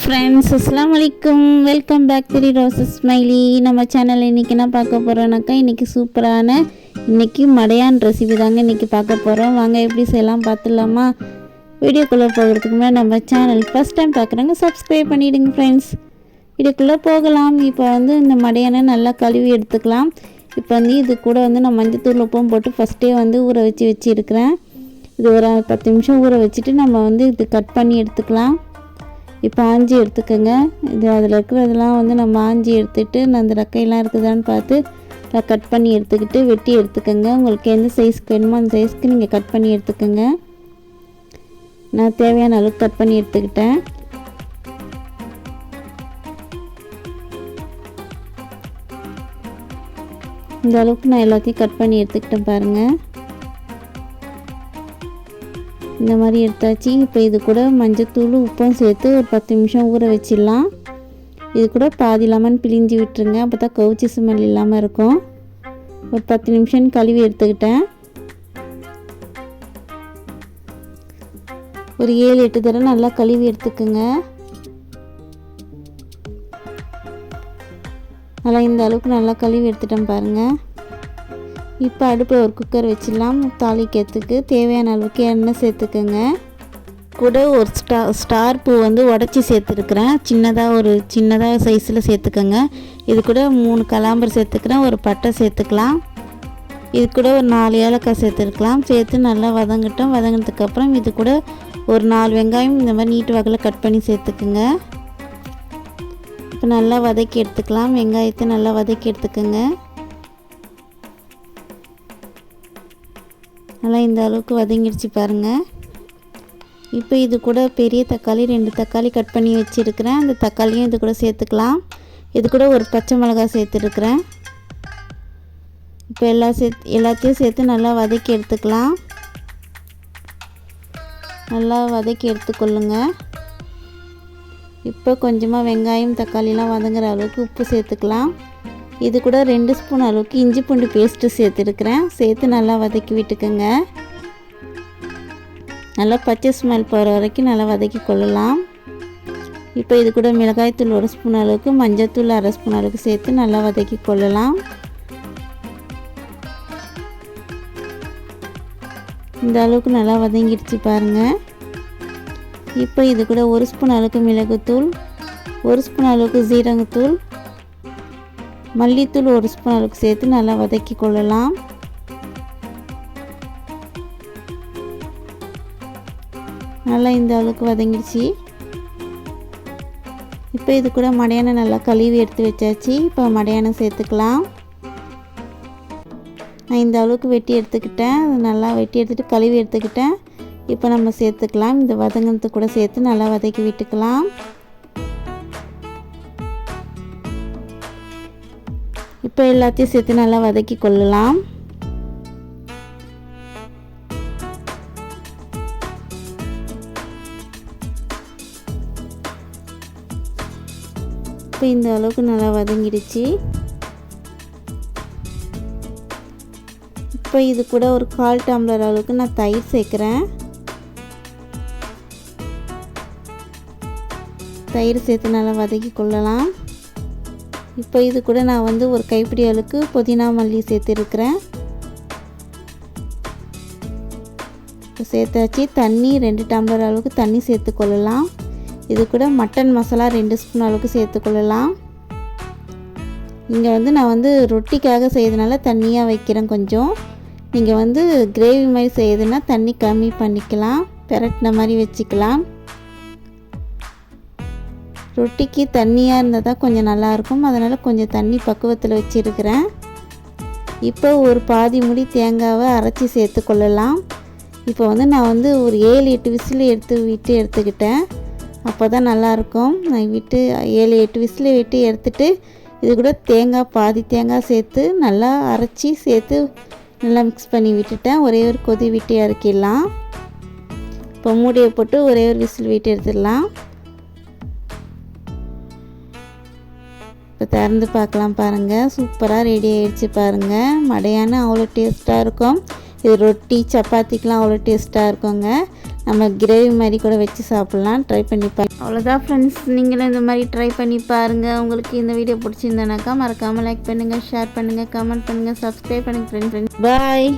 Friends அஸ்லாம் வலைக்கும் welcome back to roses smiley நம்ம சேனல் இன்றைக்கி என்ன பார்க்க போகிறோன்னாக்கா இன்றைக்கி சூப்பரான இன்றைக்கி மடையான் ரெசிபி தாங்க இன்றைக்கி பார்க்க போகிறோம் வாங்க எப்படி செய்யலாம் பார்த்துடலாமா? வீடியோக்குள்ளே போகிறதுக்கு முன்னாடி நம்ம சேனல் ஃபஸ்ட் டைம் பார்க்குறாங்க சப்ஸ்கிரைப் பண்ணிவிடுங்க ஃப்ரெண்ட்ஸ் வீடியோக்குள்ளே போகலாம். இப்போ வந்து இந்த மடையானை நல்லா கழுவி எடுத்துக்கலாம். இப்போ வந்து இது கூட வந்து நான் மஞ்சத்தூள் உப்பும் போட்டு ஃபஸ்ட்டே வந்து ஊற வச்சு வச்சுருக்கிறேன். இது ஒரு பத்து நிமிஷம் ஊற வச்சுட்டு நம்ம வந்து இது கட் பண்ணி எடுத்துக்கலாம். இப்போ ஆஞ்சி எடுத்துக்கோங்க. இது அதில் இருக்கிறதெல்லாம் வந்து நம்ம ஆஞ்சி எடுத்துட்டு நான் அந்த ரெக்கையெல்லாம் இருக்குதான்னு பார்த்து நான் கட் பண்ணி எடுத்துக்கிட்டு வெட்டி எடுத்துக்கோங்க. உங்களுக்கு எந்த சைஸ்க்கு வேணுமோ அந்த சைஸ்க்கு நீங்கள் கட் பண்ணி எடுத்துக்கோங்க. நான் தேவையான அளவுக்கு கட் பண்ணி எடுத்துக்கிட்டேன். இந்த அளவுக்கு நான் எல்லாத்தையும் கட் பண்ணி எடுத்துக்கிட்டேன் பாருங்கள் இந்த மாதிரி எடுத்தாச்சு. இப்போ இது கூட மஞ்சத்தூள் உப்பும் சேர்த்து ஒரு பத்து நிமிஷம் ஊற வச்சிடலாம். இது கூட பாதி லெமன் பிழிஞ்சு விட்டுருங்க. அப்போ தான் கவுச்சி ஸ்மெல் இல்லாமல் இருக்கும். ஒரு பத்து நிமிஷம் கழுவி எடுத்துக்கிட்டேன். ஒரு ஏழு எட்டு தடவை நல்லா கழுவி எடுத்துக்கோங்க. நல்லா இந்த அளவுக்கு நல்லா கழுவி எடுத்துட்டேன் பாருங்கள் இப்போ அடுப்பில் ஒரு குக்கர் வச்சிடலாம். தாளிக்கிறதுக்கு தேவையான அளவுக்கு எண்ணெய் சேர்த்துக்கோங்க. கூட ஒரு ஸ்டா ஸ்டார் பூ வந்து உடச்சி சேர்த்துருக்குறேன். சின்னதாக ஒரு சின்னதாக சைஸில் சேர்த்துக்கோங்க. இது கூட மூணு கலாம்பர் சேர்த்துக்கிறேன். ஒரு பட்டை சேர்த்துக்கலாம். இது கூட ஒரு நாலு ஏலக்காய் சேர்த்துருக்கலாம். சேர்த்து நல்லா வதங்கட்டும். வதங்கினதுக்கப்புறம் இது கூட ஒரு நாலு வெங்காயம் இந்த மாதிரி நீட்டு வகையில் கட் பண்ணி சேர்த்துக்குங்க. இப்போ நல்லா வதக்கி எடுத்துக்கலாம். வெங்காயத்தை நல்லா வதக்கி எடுத்துக்கோங்க. நல்லா இந்த அளவுக்கு வதங்கிடுச்சு பாருங்கள் இப்போ இது கூட பெரிய தக்காளி ரெண்டு தக்காளி கட் பண்ணி வச்சுருக்கிறேன். அந்த தக்காளியும் இது கூட சேர்த்துக்கலாம். இது கூட ஒரு பச்சை மிளகாய் சேர்த்துருக்குறேன். இப்போ எல்லா சேர்த்து எல்லாத்தையும் சேர்த்து நல்லா வதக்கி எடுத்துக்கலாம். நல்லா வதக்கி எடுத்துக்கொள்ளுங்க. இப்போ கொஞ்சமாக வெங்காயம் தக்காளிலாம் வதங்குற அளவுக்கு உப்பு சேர்த்துக்கலாம். இது கூட ரெண்டு ஸ்பூன் அளவுக்கு இஞ்சி பூண்டு பேஸ்ட்டு சேர்த்துருக்குறேன். சேர்த்து நல்லா வதக்கி விட்டுக்கோங்க. நல்லா பச்சை ஸ்மெல் போகிற வரைக்கும் நல்லா வதக்கி கொள்ளலாம். இப்போ இது கூட மிளகாய்த்தூள் ஒரு ஸ்பூன் அளவுக்கு மஞ்சத்தூள் அரை ஸ்பூன் அளவுக்கு சேர்த்து நல்லா வதக்கி கொள்ளலாம். இந்த அளவுக்கு நல்லா வதங்கிடுச்சு பாருங்கள் இப்போ இது கூட ஒரு ஸ்பூன் அளவுக்கு மிளகுத்தூள் ஒரு ஸ்பூன் அளவுக்கு ஜீரகத்தூள் மல்லித்தூள் ஒரு ஸ்பூன் அளவுக்கு சேர்த்து நல்லா வதக்கி கொள்ளலாம். நல்லா இந்த அளவுக்கு வதங்கிடுச்சு. இப்போ இது கூட மடையானம் நல்லா கழுவி எடுத்து வச்சாச்சு. இப்போ மடையானம் சேர்த்துக்கலாம். நான் இந்த அளவுக்கு வெட்டி எடுத்துக்கிட்டேன். நல்லா வெட்டி எடுத்துகிட்டு கழுவி எடுத்துக்கிட்டேன். இப்போ நம்ம சேர்த்துக்கலாம். இந்த வதங்கினது கூட சேர்த்து நல்லா வதக்கி விட்டுக்கலாம். இப்போ எல்லாத்தையும் சேர்த்து நல்லா வதக்கி கொள்ளலாம். இப்போ இந்த அளவுக்கு நல்லா வதங்கிடுச்சு. இப்போ இது கூட ஒரு கால் டம்ளர் அளவுக்கு நான் தயிர் சேர்க்குறேன். தயிர் சேர்த்து நல்லா வதக்கி கொள்ளலாம். இப்போ இது கூட நான் வந்து ஒரு கைப்பிடி அளவுக்கு புதினா மல்லி சேர்த்துருக்குறேன். சேர்த்தாச்சு. தண்ணி ரெண்டு டம்ளர் அளவுக்கு தண்ணி சேர்த்துக்கொள்ளலாம். இது கூட மட்டன் மசாலா ரெண்டு ஸ்பூன் அளவுக்கு சேர்த்துக்கொள்ளலாம். இங்கே வந்து நான் வந்து ரொட்டிக்காக செய்யறதுனால தண்ணியாக வைக்கிறேன் கொஞ்சம். நீங்கள் வந்து கிரேவி மாதிரி செய்யுதுன்னா தண்ணி கம்மி பண்ணிக்கலாம். பெரட்டின மாதிரி வச்சுக்கலாம். ரொட்டிக்கு தண்ணியாக இருந்தால் தான் கொஞ்சம் நல்லாயிருக்கும். அதனால் கொஞ்சம் தண்ணி பக்குவத்தில் வச்சுருக்கிறேன். இப்போ ஒரு பாதி முடி தேங்காவை அரைச்சி சேர்த்து கொள்ளலாம். இப்போ வந்து நான் வந்து ஒரு ஏழு எட்டு விசில் எடுத்து விட்டு எடுத்துக்கிட்டேன். அப்போ தான் நல்லாயிருக்கும். நான் விட்டு ஏழு எட்டு விசில் விட்டு எடுத்துட்டு இது கூட தேங்காய் பாதி தேங்காய் சேர்த்து நல்லா அரைச்சி சேர்த்து நல்லா மிக்ஸ் பண்ணி விட்டுட்டேன். ஒரே ஒரு கொதி விட்டு இறக்கிடலாம். இப்போ மூடியை போட்டு ஒரே ஒரு விசில் விட்டு எடுத்துடலாம். திறந்து பார்க்கலாம் பாருங்கள் சூப்பராக ரெடி ஆகிடுச்சு பாருங்கள் மடையான அவ்வளோ டேஸ்ட்டாக இருக்கும். இது ரொட்டி சப்பாத்திக்கெலாம் அவ்வளோ டேஸ்ட்டாக இருக்குங்க. நம்ம கிரேவி மாதிரி கூட வச்சு சாப்பிட்லாம். ட்ரை பண்ணி பாருங்க. அவ்வளோதான் ஃப்ரெண்ட்ஸ் நீங்களும் இந்த மாதிரி ட்ரை பண்ணி பாருங்கள் உங்களுக்கு இந்த வீடியோ பிடிச்சிருந்தனாக்கா மறக்காமல் லைக் பண்ணுங்கள் ஷேர் பண்ணுங்கள் கமெண்ட் பண்ணுங்கள் சப்ஸ்கிரைப் பண்ணுங்கள் ஃப்ரெண்ட் ஃப்ரெண்ட்ஸ் பாய்